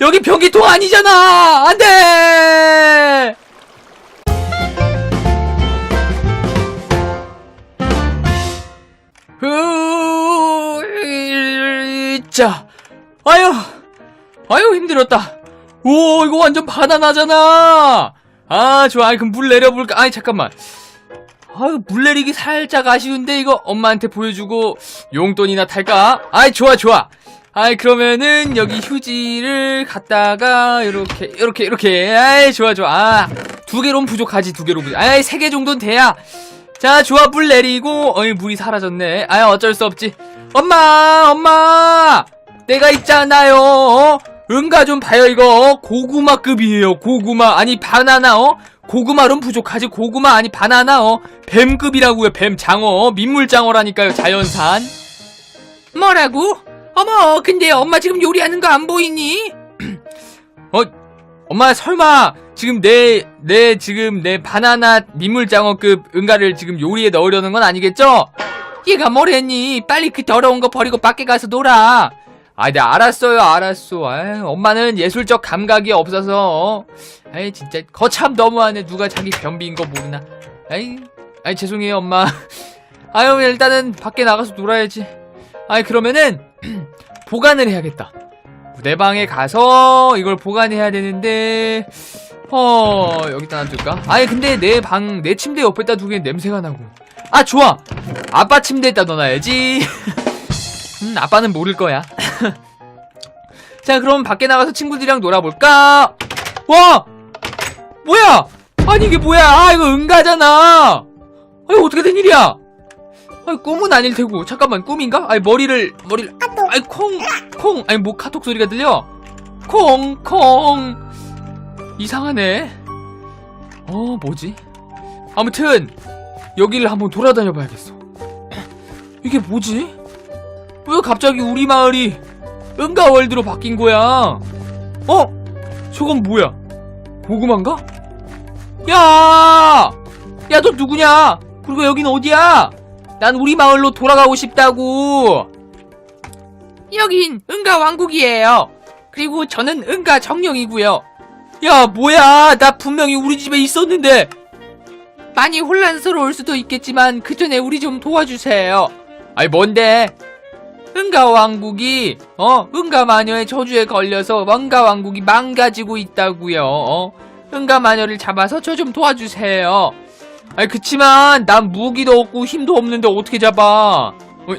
여기 변기통 아니잖아! 안 돼! 으, 자, 아유, 아유, 힘들었다. 오, 이거 완전 바나나잖아! 아, 좋아. 그럼 물 내려볼까? 아니, 잠깐만. 아유, 물 내리기 살짝 아쉬운데, 이거 엄마한테 보여주고 용돈이나 탈까? 아이, 좋아, 좋아. 아이, 그러면은, 여기 휴지를 갖다가, 이렇게, 이렇게, 이렇게. 아이, 좋아, 좋아. 아, 두 개로는 부족하지, 두 개로 부족. 아이, 세 개 정도는 돼야. 자, 좋아, 물 내리고, 어이, 물이 사라졌네. 아이, 어쩔 수 없지. 엄마, 엄마! 내가 있잖아요, 어? 응가 좀 봐요, 이거. 고구마급이에요, 고구마. 아니, 바나나, 어? 고구마는 부족하지, 고구마, 아니, 바나나, 어? 뱀급이라고요, 뱀, 장어. 민물장어라니까요, 자연산. 뭐라고? 어머, 근데 엄마 지금 요리하는 거 안 보이니? 어, 엄마 설마 지금 내, 내 지금 내 바나나 민물장어급 응가를 지금 요리에 넣으려는 건 아니겠죠? 얘가 뭐랬니? 빨리 그 더러운 거 버리고 밖에 가서 놀아. 아, 네 알았어요, 알았어. 아이, 엄마는 예술적 감각이 없어서. 아이, 진짜 거참 너무하네. 누가 자기 변비인 거 모르나. 아이, 아이 죄송해요, 엄마. 아유, 일단은 밖에 나가서 놀아야지. 아이, 그러면은 보관을 해야겠다. 내 방에 가서 이걸 보관해야 되는데 어 여기다 놔둘까? 아니 근데 내 방 내 침대 옆에다 두기엔 냄새가 나고. 아 좋아! 아빠 침대에다 넣어놔야지. 음 아빠는 모를 거야. 자 그럼 밖에 나가서 친구들이랑 놀아볼까? 와! 뭐야? 아니 이게 뭐야? 아 이거 응가잖아. 아니 어떻게 된 일이야? 아니 꿈은 아닐 테고. 잠깐만 꿈인가? 아니 머리를 머리를 아이 콩콩. 아니 뭐 카톡 소리가 들려? 콩 콩. 이상하네. 어 뭐지? 아무튼 여기를 한번 돌아다녀 봐야겠어. 이게 뭐지? 왜 갑자기 우리 마을이 은가월드로 바뀐 거야? 어? 저건 뭐야? 고구마인가? 야 야 너 누구냐? 그리고 여긴 어디야? 난 우리 마을로 돌아가고 싶다고 여긴 은가 왕국이에요. 그리고 저는 은가 정령이고요. 야, 뭐야? 나 분명히 우리 집에 있었는데. 많이 혼란스러울 수도 있겠지만 그 전에 우리 좀 도와주세요. 아니 뭔데? 은가 왕국이 어 은가 마녀의 저주에 걸려서 원가 왕국이 망가지고 있다고요. 어? 은가 마녀를 잡아서 저 좀 도와주세요. 아니 그치만 난 무기도 없고 힘도 없는데 어떻게 잡아? 어?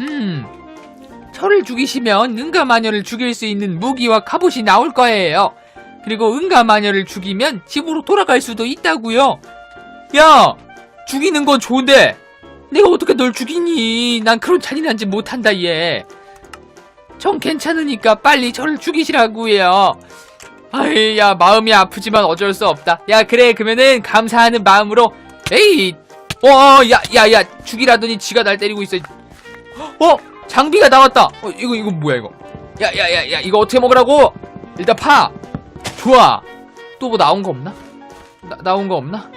음. 저를 죽이시면 은가 마녀를 죽일 수 있는 무기와 갑옷이 나올 거예요. 그리고 은가 마녀를 죽이면 집으로 돌아갈 수도 있다고요. 야, 죽이는 건 좋은데 내가 어떻게 널 죽이니? 난 그런 잔인한 짓 못한다 얘. 전 괜찮으니까 빨리 저를 죽이시라고요. 아이, 야 마음이 아프지만 어쩔 수 없다. 야 그래 그러면은 감사하는 마음으로 에이, 어, 야, 야, 야 죽이라더니 지가 날 때리고 있어. 어? 장비가 나왔다. 어, 이거 이거 뭐야 이거? 야, 야, 야, 야, 이거 어떻게 먹으라고? 일단 파. 좋아. 또 뭐 나온 거 없나? 나, 나온 거 없나?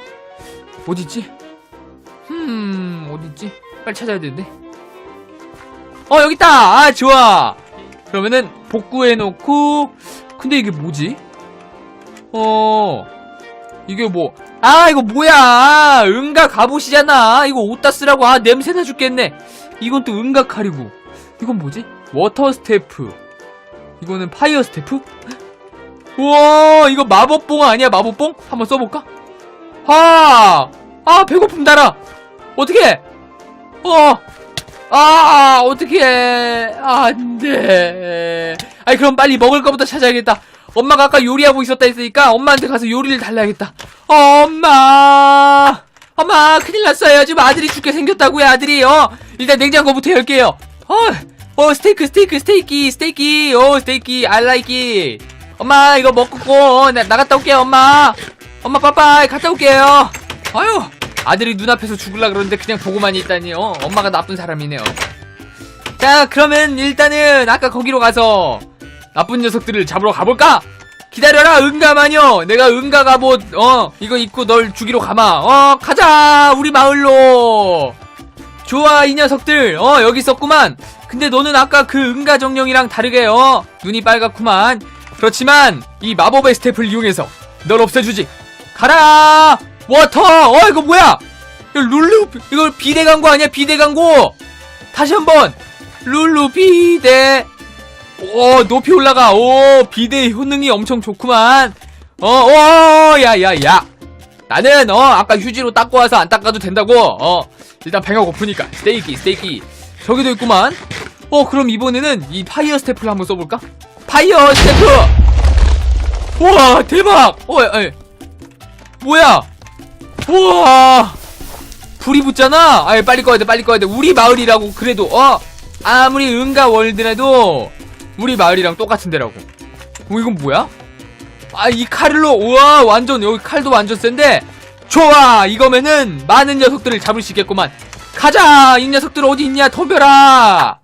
어딨지? 음, 어딨지? 빨리 찾아야 되는데. 어, 여기 있다. 아, 좋아. 그러면은 복구해 놓고 근데 이게 뭐지? 어. 이게 뭐 아, 이거 뭐야? 은가 갑옷이잖아. 이거 옷다 쓰라고. 아, 냄새나 죽겠네. 이건 또 은가 칼이고. 이건 뭐지? 워터 스태프. 이거는 파이어 스태프? 우와, 이거 마법봉 아니야, 마법봉? 한번 써볼까? 아, 아, 배고픔 달아. 어떻게? 어, 아, 어떻게? 안 돼. 아니, 그럼 빨리 먹을 거부터 찾아야겠다. 엄마가 아까 요리하고 있었다 했으니까 엄마한테 가서 요리를 달라야겠다. 엄마! 엄마, 큰일 났어요. 지금 아들이 죽게 생겼다고요, 아들이. 어, 일단 냉장고부터 열게요. 어, 어, 스테이크, 스테이크, 스테이키, 스테이키, 어, 스테이키, it. 엄마, 이거 먹고, 어, 나, 나갔다 올게요, 엄마. 엄마, 빠빠이, 갔다 올게요. 아유, 아들이 눈앞에서 죽을라 그러는데 그냥 보고만 있다니, 어, 엄마가 나쁜 사람이네요. 자, 그러면 일단은 아까 거기로 가서 나쁜 녀석들을 잡으러 가볼까? 기다려라, 응가 마녀! 내가 응가 갑옷, 어, 이거 입고 널 죽이러 가마. 어, 가자! 우리 마을로! 좋아, 이 녀석들. 어, 여기 있었구만. 근데 너는 아까 그 은가정령이랑 다르게 어 눈이 빨갛구만. 그렇지만 이 마법의 스텝을 이용해서 널 없애주지. 가라! 워터! 어 이거 뭐야? 이거 룰루 이거 비대 광고 아니야? 비대 광고? 다시 한번. 룰루 비대. 오 높이 올라가. 오 비대 효능이 엄청 좋구만. 어어야야야 나는 어 아까 휴지로 닦고 와서 안 닦아도 된다고. 어 일단 배가 고프니까. 스테이키 스테이키. 저기도 있구만. 어 그럼 이번에는 이 파이어 스태프를 한번 써볼까? 파이어 스태프! 우와 대박! 어 에, 뭐야? 우와! 불이 붙잖아? 아 빨리 꺼야 돼 빨리 꺼야 돼. 우리 마을이라고 그래도 어? 아무리 은가 월드라도 우리 마을이랑 똑같은 데라고. 어 이건 뭐야 아 이 칼로 우와 완전 여기 칼도 완전 센데. 좋아 이거면은 많은 녀석들을 잡을 수 있겠구만. 가자 이 녀석들 어디 있냐 덤벼라.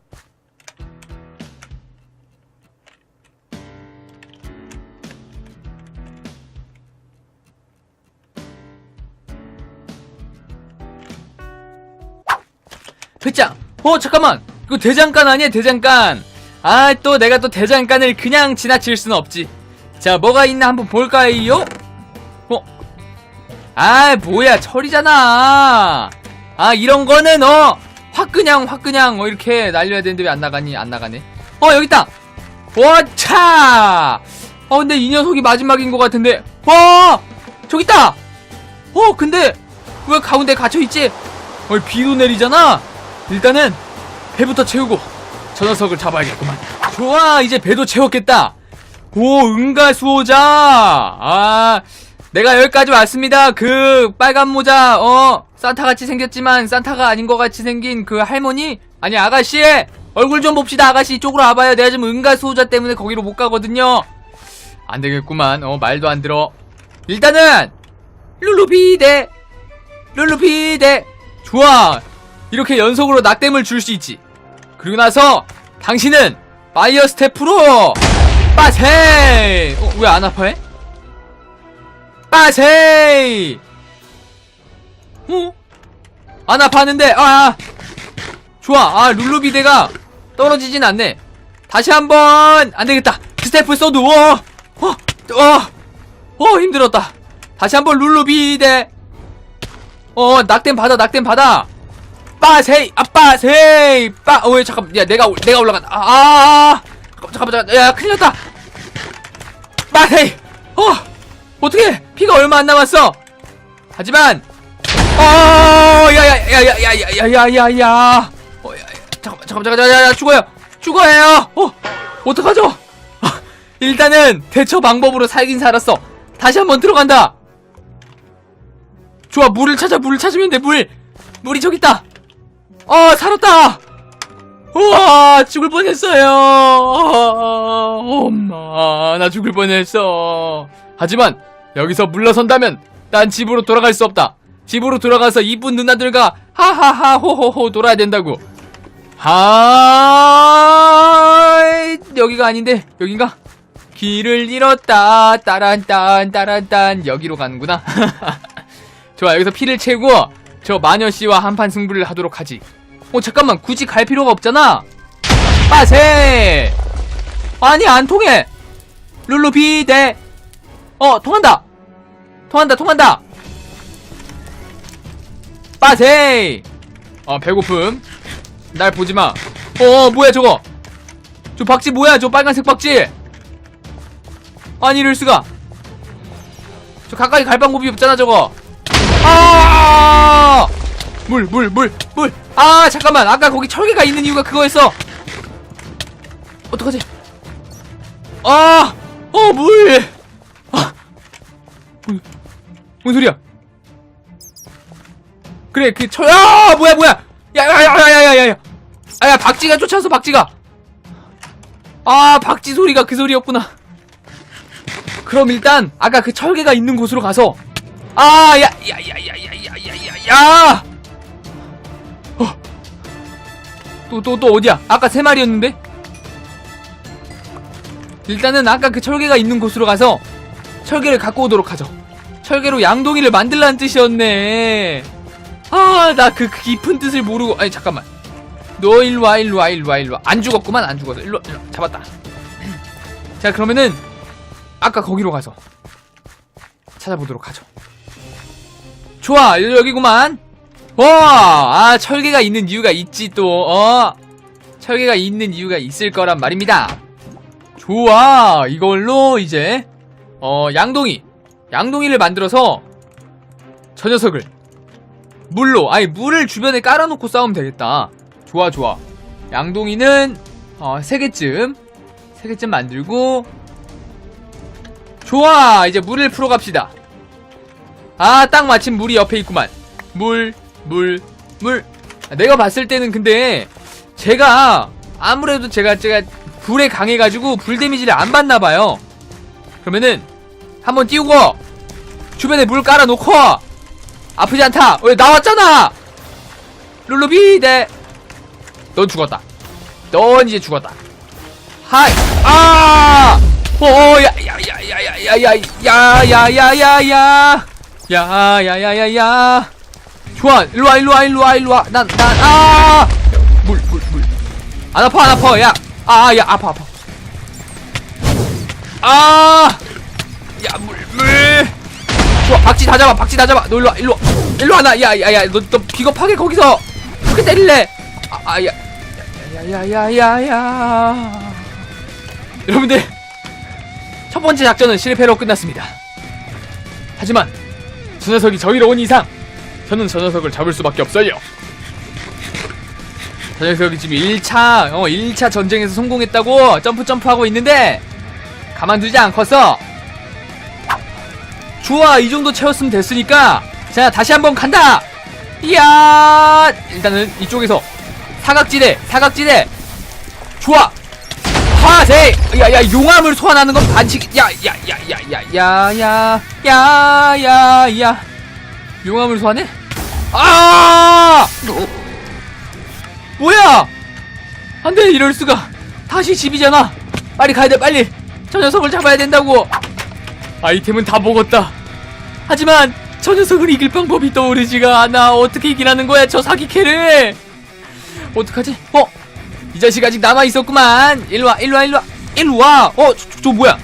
배짱 어 잠깐만. 이거 대장간 아니야 대장간? 아 또 내가 또 대장간을 그냥 지나칠 수는 없지 자 뭐가 있나 한번 볼까요? 어? 아 뭐야 철이잖아. 아 이런 거는 어 확 그냥 확 그냥 어 이렇게 날려야 되는데 왜 안 나가니? 안 나가네. 어 여기 있다. 와차! 어 근데 이 녀석이 마지막인 것 같은데. 와 저기 있다. 어 근데 왜 가운데 갇혀 있지? 어 비도 내리잖아. 일단은 배부터 채우고 저 녀석을 잡아야겠구만. 좋아 이제 배도 채웠겠다 오 응가 수호자. 아 내가 여기까지 왔습니다. 그 빨간 모자 어 산타같이 생겼지만 산타가 아닌 것 같이 생긴 그 할머니? 아니 아가씨! 얼굴 좀 봅시다. 아가씨 이쪽으로 와봐요. 내가 지금 응가 수호자 때문에 거기로 못 가거든요. 안 되겠구만. 어 말도 안 들어. 일단은 룰루비대 룰루비대. 좋아. 이렇게 연속으로 낙댐을 줄 수 있지. 그리고 나서 당신은 파이어 스태프로 빠세이! 어, 왜 안 아파해? 빠세이! 어? 안 아파하는데 아, 아. 좋아. 아 룰루비데가 떨어지진 않네. 다시 한 번 안 되겠다. 스태프 써도 어, 어, 어, 어 힘들었다. 다시 한 번 룰루비데 어 낙댐 받아 낙댐 받아. 빠세이 아 빠세이. 빠 어 왜 잠깐 야 내가 올- 내가 올라간다 아, 아, 아. 잠깐만 잠깐만. 야 큰일 났다 빠세이 어! 어떻게 피가 얼마 안 남았어! 하지만! 어 야야야야야야야야야. 어 야, 야, 잠깐만 잠깐만 잠깐만 야, 야, 죽어요! 죽어요! 어 어떡하죠? 아, 일단은 대처 방법으로 살긴 살았어. 다시 한번 들어간다! 좋아 물을 찾아 물을 찾으면 돼 물! 물이 저기 있다! 어 살았다 우와 죽을 뻔했어요. 엄마 나 죽을 뻔했어. 하지만 여기서 물러선다면 난 집으로 돌아갈 수 없다. 집으로 돌아가서 이쁜 누나들과 하하하 호호호 놀아야 된다고. 하 여기가 아닌데 여긴가? 길을 잃었다. 따란딴 따란딴. 여기로 가는구나. 좋아 여기서 피를 채우고 저 마녀씨와 한판 승부를 하도록 하지 어 잠깐만. 굳이 갈 필요가 없잖아. 빠세! 아니 안 통해. 룰루 비대. 어 통한다. 통한다 통한다. 빠세! 어 배고픔. 날 보지마. 어 뭐야 저거? 저 박쥐 뭐야 저 빨간색 박쥐? 아니 이럴수가. 저 가까이 갈 방법이 없잖아 저거. 아! 물, 물, 물, 물. 아 잠깐만 아까 거기 철개가 있는 이유가 그거였어 어떡하지 아! 어 물! 아! 뭔, 소리야 그래 그 철.. 아! 뭐야 뭐야 야야야야야야야 아야 박쥐가 쫓아서 박쥐가 아 박쥐 소리가 그 소리였구나 그럼 일단 아까 그 철개가 있는 곳으로 가서 아 야 야 야 야 야 야 야야 또, 또, 또 어디야? 아까 세 마리였는데? 일단은 아까 그 철개가 있는 곳으로 가서 철개를 갖고 오도록 하죠. 철개로 양동이를 만들라는 뜻이었네. 아, 나 그 깊은 뜻을 모르고, 아니, 잠깐만. 너 일로와 일로와 일로와 일로와 안 죽었구만 안 죽었어 일로 일로 잡았다 자 그러면은 아까 거기로 가서 찾아보도록 하죠 좋아 여기구만 와 아 철개가 있는 이유가 있지 또 어? 철개가 있는 이유가 있을 거란 말입니다. 좋아 이걸로 이제 어 양동이 양동이를 만들어서 저 녀석을 물로 아니 물을 주변에 깔아놓고 싸우면 되겠다. 좋아 좋아. 양동이는 어, 3개쯤 3개쯤 만들고 좋아 이제 물을 풀어 갑시다. 아 딱 마침 물이 옆에 있구만. 물 물, 물. 아, 내가 봤을 때는 근데 제가 아무래도 제가 제가 불에 강해가지고 불 데미지를 안 받나봐요 그러면은 한번 띄우고 주변에 물 깔아놓고 아프지 않다 왜 나왔잖아 룰루비 네 넌 죽었다 넌 이제 죽었다 하이 아 오야야야야야야야야야야야야야 야야야야야 좋아 일로와 일로와 일로와 일로와. 난난아물 물 물 안 아파 안 아파 야아 야 아파 아파. 아야 물 물. 좋아 박쥐 다 잡아 박쥐 다 잡아. 너 일로와 일로와. 일로와 나 야 야 야 너, 너 비겁하게 거기서 그렇게 때릴래? 아야. 야야야야야야. 여러분들 첫 번째 작전은 실패로 끝났습니다. 하지만 저 녀석이 저기로 온 이상 저는 저 녀석을 잡을 수밖에 없어요. 저 녀석이 지금 1차 어 1차 전쟁에서 성공했다고 점프 점프하고 있는데 가만두지 않겠어 좋아 이 정도 채웠으면 됐으니까 자 다시 한번 간다! 이야! 일단은 이쪽에서 사각지대 사각지대! 좋아 화세! 야야 용암을 소환하는 건 반칙 야야야야야야야야야 용암을 소환해? 아! 뭐야? 안 돼 이럴 수가. 다시 집이잖아. 빨리 가야 돼 빨리. 저 녀석을 잡아야 된다고. 아이템은 다 먹었다. 하지만 저 녀석을 이길 방법이 떠오르지가 않아. 어떻게 이기라는 거야 저 사기캐를? 어떡하지? 어? 이 자식 아직 남아 있었구만. 일로와 일로와 일로와. 일로와. 어 저, 저, 저 뭐야?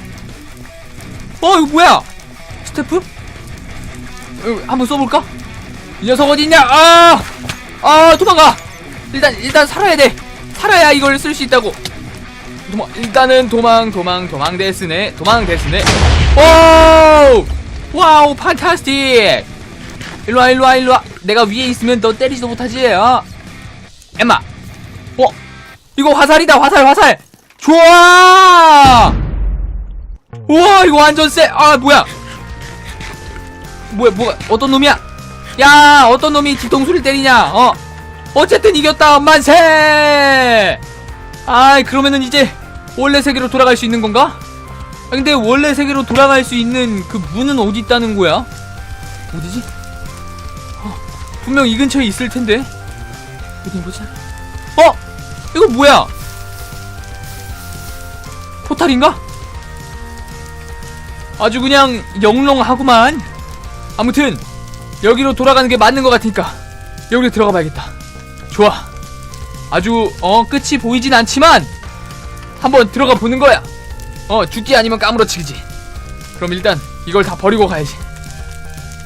어 이거 뭐야? 스태프? 어, 한번 써볼까? 이 녀석 어디 있냐? 아! 아, 도망가! 일단 일단 살아야 돼. 살아야 이걸 쓸 수 있다고. 도망 일단은 도망 도망 도망 데스네. 도망 데스네. 오 와우 판타스틱! 일로와 일로와 일로와. 내가 위에 있으면 너 때리지도 못하지? 어? 엠마. 어? 이거 화살이다 화살 화살! 좋아! 우와 이거 완전 쎄 아 뭐야 뭐야 뭐가 어떤 놈이야 야 어떤 놈이 뒤통수를 때리냐 어 어쨌든 이겼다 만세 아이 그러면은 이제 원래 세계로 돌아갈 수 있는 건가? 아, 근데 원래 세계로 돌아갈 수 있는 그 문은 어디 있다는 거야? 어디지? 어, 분명 이 근처에 있을 텐데 어디 보자 어? 이거 뭐야? 포탈인가? 아주 그냥 영롱하구만 아무튼 여기로 돌아가는 게 맞는 것 같으니까 여기로 들어가 봐야겠다. 좋아. 아주 어 끝이 보이진 않지만 한번 들어가 보는 거야. 어 죽기 아니면 까무러치기지. 그럼 일단 이걸 다 버리고 가야지.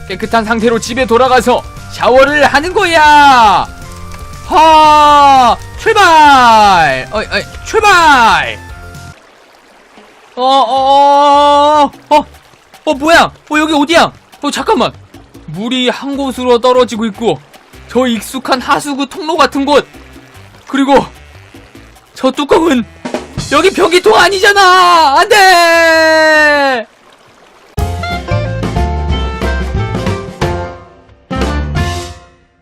깨끗한 상태로 집에 돌아가서 샤워를 하는 거야! 하! 출발! 어이 어이 출발! 어어어어 어, 어, 뭐야? 어 여기 어디야 어 잠깐만. 물이 한 곳으로 떨어지고 있고 저 익숙한 하수구 통로 같은 곳. 그리고 저 뚜껑은 여기 변기통 아니잖아. 안돼